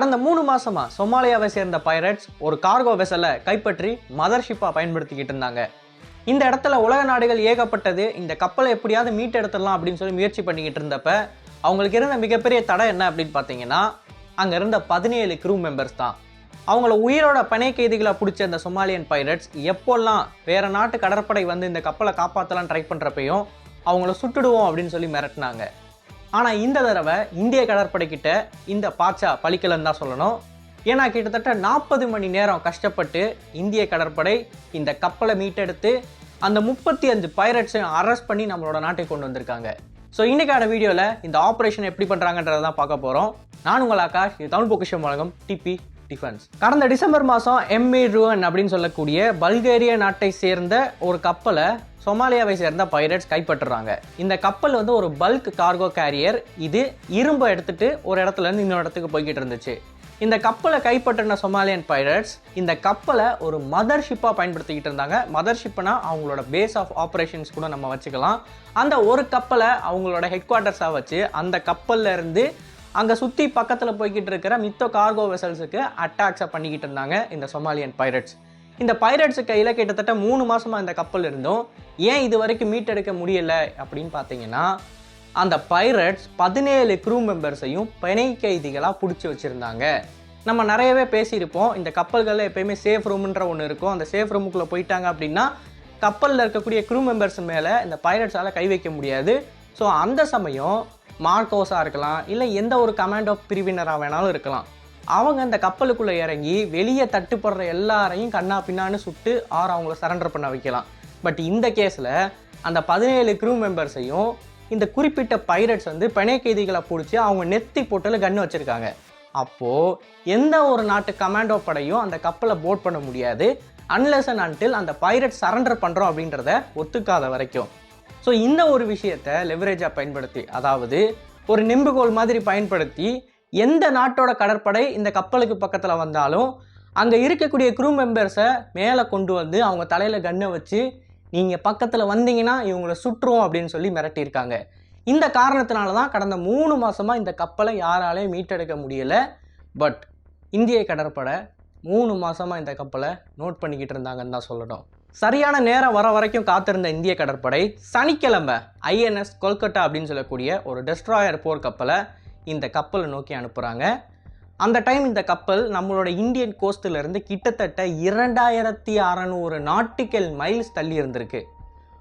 கடந்த மூணு மாசமா சொமாலியாவை சேர்ந்த பைரட்ஸ் ஒரு கார்கோ வெசலை கைப்பற்றி மதர்ஷிப்பா பயன்படுத்திக்கிட்டு இருந்தாங்க. இந்த இடத்துல உலக நாடுகள் ஏகப்பட்டது இந்த கப்பலை எப்படியாவது மீட்டெடுத்துடலாம் அப்படின்னு சொல்லி முயற்சி பண்ணிக்கிட்டு இருந்தப்ப அவங்களுக்கு இருந்த மிகப்பெரிய தடை என்ன அப்படின்னு பார்த்தீங்கன்னா அங்கே இருந்த பதினேழு க்ரூ மெம்பர்ஸ் தான். அவங்கள உயிரோட பனை கைதிகளை பிடிச்ச இந்த சொமாலியன் பைரட்ஸ் எப்போல்லாம் வேற நாட்டு கடற்படை வந்து இந்த கப்பலை காப்பாற்றலாம் ட்ரை பண்ணுறப்பையும் அவங்கள சுட்டுடுவோம் அப்படின்னு சொல்லி மிரட்டினாங்க. ஆனால் இந்த தடவை இந்திய கடற்படைக்கிட்ட இந்த பாச்சா பழிக்கலன்னு தான் சொல்லணும். ஏன்னா கிட்டத்தட்ட நாற்பது மணி நேரம் கஷ்டப்பட்டு இந்திய கடற்படை இந்த கப்பலை மீட்டெடுத்து அந்த முப்பத்தி அஞ்சு பைரட்ஸையும் அரெஸ்ட் பண்ணி நம்மளோட நாட்டை கொண்டு வந்திருக்காங்க. ஸோ இன்னைக்கான வீடியோவில் இந்த ஆப்ரேஷன் எப்படி பண்ணுறாங்கன்றதை தான் பார்க்க போகிறோம் நான் உங்கள் ஆகாஷ் இது தமிழ் பொக்கிஷம் வழங்கும் டிபி டிஃபென்ஸ் கடந்த டிசம்பர் மாதம் எம்ஏ ருவன் அப்படின்னு சொல்லக்கூடிய பல்கேரிய நாட்டை சேர்ந்த ஒரு கப்பலை சொமாலியாவை சேர்ந்த பைரட்ஸ் கைப்பற்றுறாங்க. இந்த கப்பல் வந்து ஒரு பல்க் கார்கோ கேரியர் இது இரும்பை எடுத்துட்டு ஒரு இடத்துல இருந்து இன்னொரு இடத்துக்கு போய்கிட்டு இருந்துச்சு. இந்த கப்பலை கைப்பற்றின சொமாலியன் பைரட்ஸ் இந்த கப்பலை ஒரு மதர் ஷிப்பாக பயன்படுத்திக்கிட்டு இருந்தாங்க. மதர் ஷிப்னா அவங்களோட பேஸ் ஆஃப் ஆப்ரேஷன்ஸ் கூட நம்ம வச்சுக்கலாம். அந்த ஒரு கப்பலை அவங்களோட ஹெட் குவார்ட்டர்ஸாக வச்சு அந்த கப்பல்ல இருந்து அங்கே சுற்றி பக்கத்தில் போய்கிட்டு இருக்கிற மித்த கார்கோ வெசல்ஸுக்கு அட்டாக்ஸை பண்ணிக்கிட்டு இருந்தாங்க இந்த சொமாலியன் பைரட்ஸ் இந்த பைரட்ஸு கையில் கிட்டத்தட்ட மூணு மாதமாக இந்த கப்பல் இருந்தும் ஏன் இது வரைக்கும் மீட்டெடுக்க முடியல அப்படின்னு பார்த்தீங்கன்னா அந்த பைரட்ஸ் பதினேழு க்ரூ மெம்பர்ஸையும் பிணை கைதிகளாக பிடிச்சி வச்சுருந்தாங்க. நம்ம நிறையவே பேசியிருப்போம். இந்த கப்பல்களில் எப்பயுமே சேஃப் ரூம்ன்ற ஒன்று இருக்கும். அந்த சேஃப் ரூமுக்குள்ளே போயிட்டாங்க அப்படின்னா கப்பலில் இருக்கக்கூடிய க்ரூ மெம்பர்ஸ் மேலே இந்த பைரட்ஸால் கை வைக்க முடியாது. ஸோ அந்த சமயம் மார்க்கோஸாக இருக்கலாம் இல்லை எந்த ஒரு கமாண்ட் ஆஃப் பிரிவினராக வேணாலும் இருக்கலாம். அவங்க அந்த கப்பலுக்குள்ளே இறங்கி வெளியே தட்டுப்படுற எல்லாரையும் கண்ணா பின்னான்னு சுட்டு ஆறு அவங்கள சரண்டர் பண்ண வைக்கலாம். பட் இந்த கேஸில் அந்த பதினேழு க்ரூ மெம்பர்ஸையும் இந்த குறிப்பிட்ட பைரட்ஸ் வந்து பிணை கைதிகளை பிடிச்சி அவங்க நெத்தி போட்டில் கன்று வச்சுருக்காங்க. அப்போது எந்த ஒரு நாட்டு கமாண்டோ படையும் அந்த கப்பலை போட் பண்ண முடியாது அன்லெஸ் அண்ட் அன்டில் அந்த பைரட் சரண்டர் பண்ணுறோம் அப்படின்றத ஒத்துக்காத வரைக்கும். ஸோ இந்த ஒரு விஷயத்தை லெவரேஜாக பயன்படுத்தி அதாவது ஒரு நெம்புகோல் மாதிரி பயன்படுத்தி எந்த நாட்டோட கடற்படை இந்த கப்பலுக்கு பக்கத்தில் வந்தாலும் அங்கே இருக்கக்கூடிய க்ரூ மெம்பர்ஸை மேலே கொண்டு வந்து அவங்க தலையில் கன்னை வச்சு நீங்கள் பக்கத்தில் வந்தீங்கன்னா இவங்களை சுற்றுவோம் அப்படின்னு சொல்லி மிரட்டியிருக்காங்க. இந்த காரணத்தினால தான் கடந்த மூணு மாதமாக இந்த கப்பலை யாராலையும் மீட்டெடுக்க முடியலை. பட் இந்திய கடற்படை மூணு மாதமாக இந்த கப்பலை நோட் பண்ணிக்கிட்டு இருந்தாங்கன்னு தான் சொல்லணும். சரியான நேரம் வர வரைக்கும் காத்திருந்த இந்திய கடற்படை சனிக்கிழமை ஐஎன்எஸ் கொல்கட்டா அப்படின்னு சொல்லக்கூடிய ஒரு டெஸ்ட்ராயர் போர் கப்பலை இந்த கப்பலை நோக்கி அனுப்புகிறாங்க அந்த டைம் இந்த கப்பல் நம்மளோட இந்தியன் கோஸ்ட்லேருந்து கிட்டத்தட்ட இரண்டாயிரத்தி அறநூறு நாட்டிக்கல் மைல்ஸ் தள்ளி இருந்திருக்கு.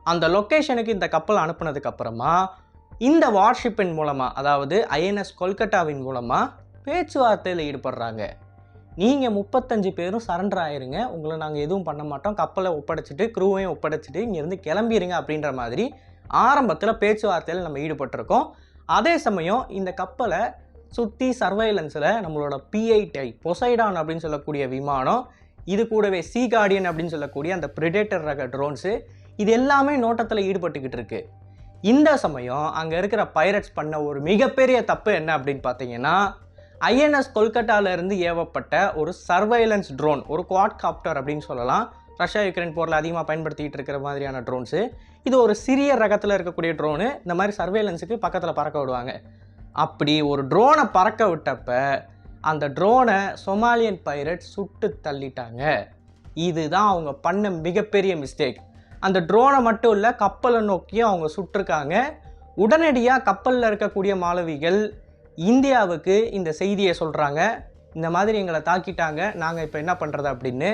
அந்த லொக்கேஷனுக்கு இந்த கப்பல் அனுப்புனதுக்கப்புறமா இந்த வார்ஷிப்பின் மூலமாக அதாவது ஐஎன்எஸ் கொல்கட்டாவின் மூலமாக பேச்சுவார்த்தையில் ஈடுபடுறாங்க. நீங்கள் முப்பத்தஞ்சு பேரும் சரண்டர் ஆயிருங்க. உங்களை நாங்கள் எதுவும் பண்ண மாட்டோம். கப்பலை ஒப்படைச்சிட்டு க்ரூவையும் ஒப்படைச்சிட்டு இங்கேருந்து கிளம்பிடுங்க அப்படின்ற மாதிரி ஆரம்பத்தில் பேச்சுவார்த்தையில் நம்ம ஈடுபட்டிருக்கோம். அதே சமயம் இந்த கப்பலை சுற்றி சர்வைலன்ஸில் நம்மளோட பிஐடி பொசைடான் அப்படின்னு சொல்லக்கூடிய விமானம் இது கூடவே சி கார்டியன் அப்படின்னு சொல்லக்கூடிய அந்த பிரிடேட்டர் ரக ட்ரோன்ஸு இது எல்லாமே நோட்டத்தில் ஈடுபட்டுக்கிட்டு இருக்கு. இந்த சமயம் அங்கே இருக்கிற பைரட்ஸ் பண்ண ஒரு மிகப்பெரிய தப்பு என்ன அப்படின்னு பார்த்தீங்கன்னா ஐஎன்எஸ் கொல்கட்டாவிலிருந்து ஏவப்பட்ட ஒரு சர்வைலன்ஸ் ட்ரோன் ஒரு குவாட் காப்டர் அப்படின்னு சொல்லலாம். ரஷ்யா யுக்ரைன் போரில் அதிகமாக பயன்படுத்திக்கிட்டு இருக்கிற மாதிரியான ட்ரோன்ஸு இது ஒரு சிறிய ரகத்தில் இருக்கக்கூடிய ட்ரோனு இந்த மாதிரி சர்வேலன்ஸுக்கு பக்கத்தில் பறக்க விடுவாங்க. அப்படி ஒரு ட்ரோனை பறக்க விட்டப்ப அந்த ட்ரோனை சொமாலியன் பைரட் சுட்டு தள்ளிட்டாங்க. இதுதான் அவங்க பண்ண மிகப்பெரிய மிஸ்டேக் அந்த ட்ரோனை மட்டும் இல்லை கப்பலை நோக்கியும் அவங்க சுட்டிருக்காங்க. உடனடியாக கப்பலில் இருக்கக்கூடிய மாணவிகள் இந்தியாவுக்கு இந்த செய்தியை சொல்கிறாங்க இந்த மாதிரி எங்களை தாக்கிட்டாங்க. நாங்கள் இப்போ என்ன பண்ணுறது அப்படின்னு.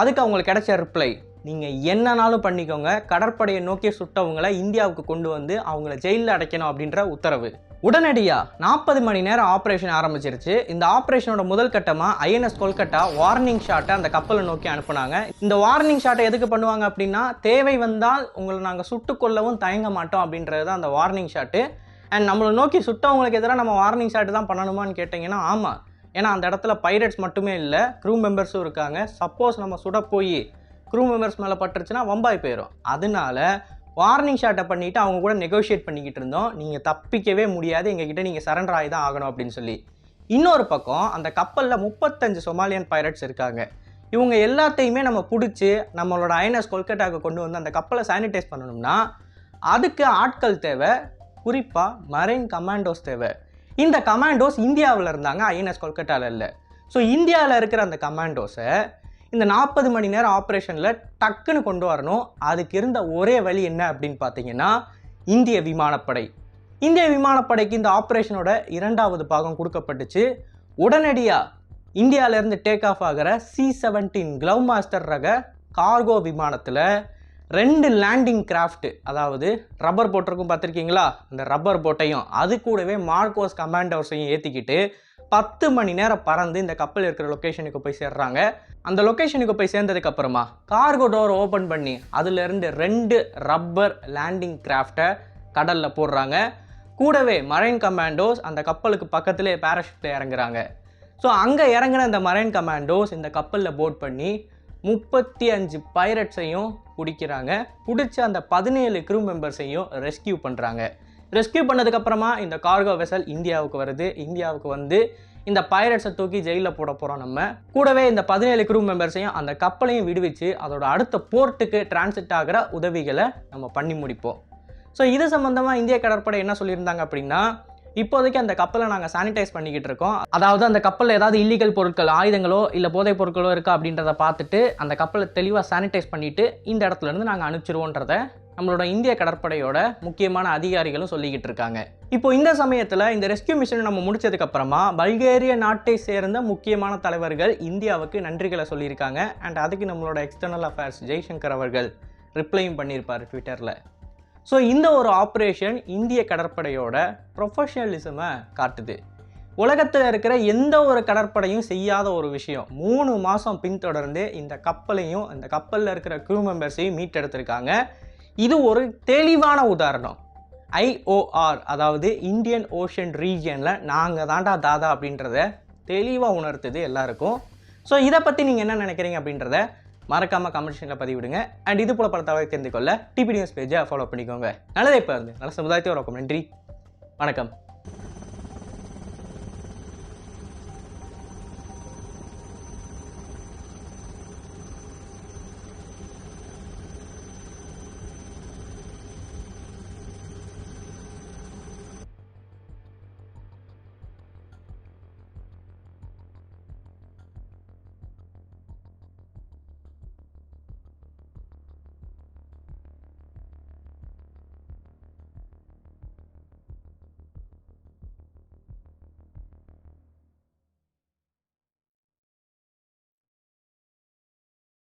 அதுக்கு அவங்களுக்கு கிடைச்ச ரிப்ளை நீங்கள் என்னனாலும் பண்ணிக்கோங்க. கடற்படையை நோக்கி சுட்டவங்களை இந்தியாவுக்கு கொண்டு வந்து அவங்கள ஜெயிலில் அடைக்கணும் அப்படின்ற உத்தரவு. உடனடியாக நாற்பது மணி நேரம் ஆப்ரேஷன் ஆரம்பிச்சிருச்சு. இந்த ஆப்ரேஷனோட முதல் கட்டமாக ஐஎன்எஸ் கொல்கட்டா வார்னிங் ஷாட்டை அந்த கப்பலை நோக்கி அனுப்புனாங்க. இந்த வார்னிங் ஷாட்டை எதுக்கு பண்ணுவாங்க அப்படின்னா தேவை வந்தால் உங்களை நாங்கள் சுட்டுக்கொள்ளவும் தயங்க மாட்டோம் அப்படின்றது தான் அந்த வார்னிங் ஷாட்டு அண்ட் நம்மளை நோக்கி சுட்டவங்களுக்கு எதிராக நம்ம வார்னிங் ஷாட்டு தான் பண்ணணுமான்னு கேட்டிங்கன்னா ஆமாம் ஏன்னா அந்த இடத்துல பைரட்ஸ் மட்டுமே இல்லை க்ரூ மெம்பர்ஸும் இருக்காங்க. சப்போஸ் நம்ம சுட போய் க்ரூ மெம்பர்ஸ் மேலே பட்டுருச்சுன்னா வம்பாய் போயிடும் அதனால வார்னிங் ஷாட்டை பண்ணிவிட்டு அவங்க கூட நெகோஷியேட் பண்ணிக்கிட்டு இருந்தோம். நீங்கள் தப்பிக்கவே முடியாது. எங்ககிட்ட நீங்கள் சரண்டர் ஆகி தான் ஆகணும் அப்படின்னு சொல்லி. இன்னொரு பக்கம் அந்த கப்பலில் முப்பத்தஞ்சு சொமாலியன் பைரட்ஸ் இருக்காங்க. இவங்க எல்லாத்தையுமே நம்ம பிடிச்சி நம்மளோட ஐஎன்எஸ் கொல்கட்டாவுக்கு கொண்டு வந்து அந்த கப்பலை சானிடைஸ் பண்ணணும்னா அதுக்கு ஆட்கள் தேவை. குறிப்பாக மரைன் கமாண்டோஸ் தேவை. இந்த கமாண்டோஸ் இந்தியாவில் இருந்தாங்க ஐஎன்எஸ் கொல்கட்டாவில் இல்லை. ஸோ இந்தியாவில் இருக்கிற அந்த கமாண்டோஸை இந்த நாற்பது மணி நேரம் ஆப்ரேஷனில் டக்குன்னு கொண்டு வரணும். அதுக்கு இருந்த ஒரே வழி என்ன அப்படின்னு பார்த்தீங்கன்னா இந்திய விமானப்படை. இந்திய விமானப்படைக்கு இந்த ஆப்ரேஷனோட இரண்டாவது பாகம் கொடுக்கப்பட்டுச்சு. உடனடியாக இந்தியாவிலேருந்து டேக் ஆஃப் ஆகிற சி செவன்டீன் க்ளவ் மாஸ்டர் ரக கார்கோ விமானத்தில் ரெண்டு லேண்டிங் கிராஃப்ட் அதாவது ரப்பர் போட்டிருக்கும் பார்த்துருக்கீங்களா? அந்த ரப்பர் போட்டையும் அது கூடவே மார்க்கோஸ் கமாண்டோஸையும் ஏற்றிக்கிட்டு பத்து மணி நேரம் பறந்து இந்த கப்பல் இருக்கிற லொக்கேஷனுக்கு போய் சேர்றாங்க. அந்த லொக்கேஷனுக்கு போய் சேர்ந்ததுக்கு அப்புறமா கார்கோ டோர் ஓப்பன் பண்ணி அதுலேருந்து ரெண்டு ரப்பர் லேண்டிங் கிராஃப்டை கடலில் போடுறாங்க. கூடவே மரைன் கமாண்டோஸ் அந்த கப்பலுக்கு பக்கத்திலே பேராஷூட்டில் இறங்குறாங்க. ஸோ அங்கே இறங்கின இந்த மரைன் கமாண்டோஸ் இந்த கப்பலில் போட் பண்ணி முப்பத்தி அஞ்சு பைரட்ஸையும் பிடிக்கிறாங்க. பிடிச்ச அந்த பதினேழு க்ரூ மெம்பர்ஸையும் ரெஸ்கியூ பண்ணுறாங்க ரெஸ்கியூ பண்ணதுக்கப்புறமா இந்த கார்கோ வெசல் இந்தியாவுக்கு வருது. இந்தியாவுக்கு வந்து இந்த பைரட்ஸை தூக்கி ஜெயிலில் போட போகிறோம் நம்ம. கூடவே இந்த பதினேழு க்ரூ மெம்பர்ஸையும் அந்த கப்பலையும் விடுவிச்சு அதோட அடுத்த போர்ட்டுக்கு டிரான்சிட் ஆகிற உதவிகளை நம்ம பண்ணி முடிப்போம். ஸோ இது சம்மந்தமாக இந்திய கடற்படை என்ன சொல்லியிருந்தாங்க அப்படின்னா இப்போதைக்கு அந்த கப்பலை நாங்கள் சானிடைஸ் பண்ணிக்கிட்டு இருக்கோம். அதாவது அந்த கப்பலில் ஏதாவது இல்லீகல் பொருட்கள் ஆயுதங்களோ இல்லை போதைப் பொருட்களோ இருக்கா அப்படின்றத பார்த்துட்டு அந்த கப்பலை தெளிவாக சானிடைஸ் பண்ணிவிட்டு இந்த இடத்துலேருந்து நாங்கள் அனுப்பிச்சிருவோன்றத நம்மளோட இந்திய கடற்படையோட முக்கியமான அதிகாரிகளும் சொல்லிக்கிட்டு இருக்காங்க. இப்போ இந்த சமயத்தில் இந்த ரெஸ்கியூ மிஷனை நம்ம முடிச்சதுக்கு அப்புறமா பல்கேரிய நாட்டை சேர்ந்த முக்கியமான தலைவர்கள் இந்தியாவுக்கு நன்றிகளை சொல்லியிருக்காங்க. அண்ட் அதுக்கு நம்மளோட எக்ஸ்டர்னல் அஃபேர்ஸ் ஜெய்சங்கர் அவர்கள் ரிப்ளையும் பண்ணியிருப்பார் ட்விட்டரில் ஸோ இந்த ஒரு ஆப்ரேஷன் இந்திய கடற்படையோட ப்ரொஃபஷனலிசமை காட்டுது. உலகத்தில் இருக்கிற எந்த ஒரு கடற்படையும் செய்யாத ஒரு விஷயம் மூணு மாதம் பின்தொடர்ந்து இந்த கப்பலையும் இந்த கப்பலில் இருக்கிற க்ரூ மெம்பர்ஸையும் மீட்டெடுத்திருக்காங்க. இது ஒரு தெளிவான உதாரணம். ஐஓஆர் அதாவது இந்தியன் ஓஷன் ரீஜியனில் நாங்கள் தாண்டா தாதா அப்படின்றத தெளிவாக உணர்த்துது எல்லாருக்கும். ஸோ இதை பற்றி நீங்கள் என்ன நினைக்கிறீங்க அப்படின்றத மறக்காமல் கமெண்ட்ஷனில் பதிவிடுங்க. அண்ட் இது போல பல தகவலை தெரிந்து கொள்ள டிபி நியூஸ் பேஜை ஃபாலோ பண்ணிக்கோங்க. நல்லதே இப்போ இருந்து. நல்ல சமுதாயத்தை உருவாக்கும் நன்றி. வணக்கம்.